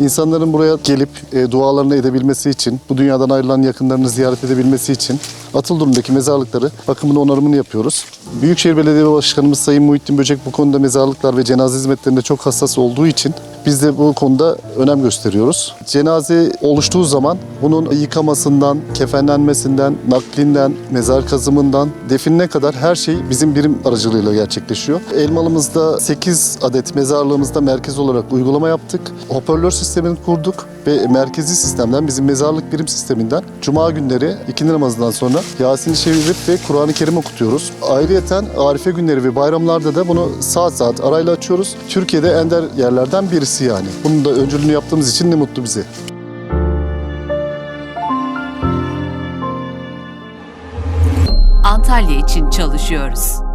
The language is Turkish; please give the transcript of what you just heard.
İnsanların buraya gelip e, dualarını edebilmesi için, bu dünyadan ayrılan yakınlarını ziyaret edebilmesi için Atıldurnu'ndaki mezarlıkları bakımını onarımını yapıyoruz. Büyükşehir Belediye Başkanımız Sayın Muhittin Böcek bu konuda mezarlıklar ve cenaze hizmetlerinde çok hassas olduğu için biz de bu konuda önem gösteriyoruz. Cenaze oluştuğu zaman bunun yıkamasından, kefenlenmesinden, naklinden, mezar kazımından, definine kadar her şey bizim birim aracılığıyla gerçekleşiyor. Elmalımızda 8 adet mezarlığımızda merkez olarak uygulama yaptık. Hoparlör sistemini kurduk ve merkezi sistemden bizim mezarlık birim sisteminden cuma günleri ikindi namazından sonra Yasin-i Şerif ve Kur'an-ı Kerim okutuyoruz. Ayrıyeten Arife günleri ve bayramlarda da bunu saat saat arayla açıyoruz. Türkiye'de ender yerlerden birisi yani. Bunun da öncülüğünü yaptığımız için ne mutlu bize. Antalya için çalışıyoruz.